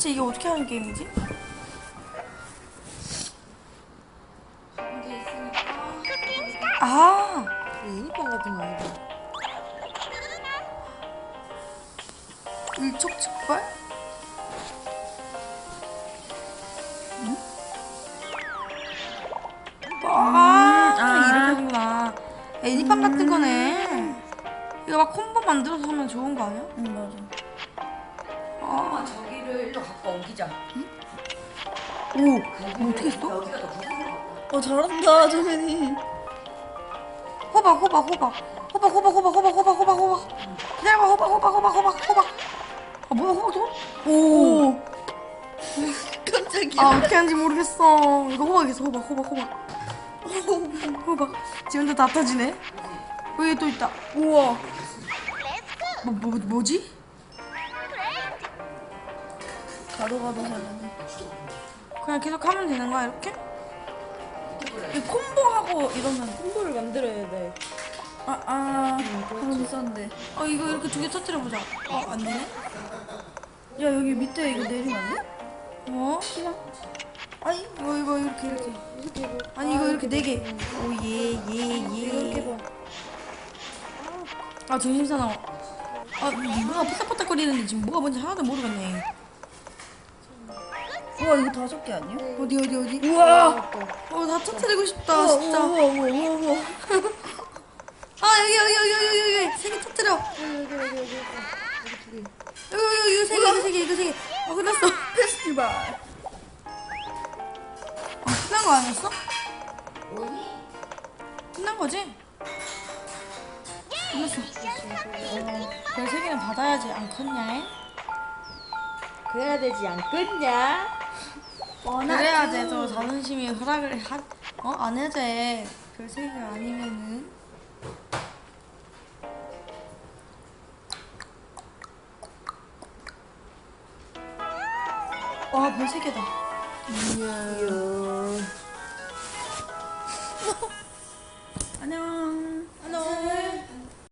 대체 이게 어떻게 하는 게임이지? 아, 애니팡 같은 거 아니다. 일촉즉발? 아, 이렇게 하는구나. 애니팡 같은 거네. 이거 막 콤보 만들어서 하면 좋은 거 아니야? 응 맞아. 아, 저기를 일로 갖고 옮기자. 오, 뭐 어떻게 했어? 여기가 더 무서운 거. 어 잘한다 정현이. 호박, 호박, 호박. 호박, 호박, 호박, 호박, 호박, 호박, 호박. 기다려봐, 호박, 호박, 호박, 호박, 호박. 아, 뭐야, 호박 또? 오. 깜짝이야. 아, 어떻게 하는지 모르겠어. 이거 호박이겠어, 호박, 호박, 호박. 호박. 지금 혼자 다 터지네. 여기 또 있다. 우와. 뭐, 뭐, 뭐지? 가도 가도 잘하네. 그냥 계속 하면 되는 거야, 이렇게? 이 콤보하고 이러면 콤보를 만들어야 돼. 아, 아, 그럼 싼데. 어, 이거 이렇게 두 개 터뜨려 보자. 어, 안 되네? 야, 여기 밑에 이거 내리면 안 돼? 어? 아니, 이거, 이거, 이렇게, 이렇게. 이렇게 뭐. 아니, 이거 이렇게 네 개. 오, 예, 예, 이렇게 예. 봐. 아, 정신 사나워. 아, 뭐가 포딱포딱거리는데 지금 뭐가 뭔지 하나도 모르겠네. 우와, 이거 다섯 개 아니야? 어디, 어디, 어디? 우와! 어, 다 터뜨리고 싶다, 우와, 진짜. 우와, 우와, 우와, 우와. 아, 여기, 여기, 여기, 여기, 여기, 여기. 세개 터뜨려. 여기, 여기, 여기, 여기. 여기, 여기, 이거 세 개, 이거 세 개, 이거 세 개. 어, 끝났어. 페스티벌. 아, 끝난 거 아니었어? 끝난 거지? 끝났어. 어, 별세 개는 받아야지 않겠냐? 그래야 되지 않겠냐? 그래야 돼서 자존심이 허락을 하, 어? 안 해도 돼. 별세 개가 아니면은. 와, 별세 개다. 안녕.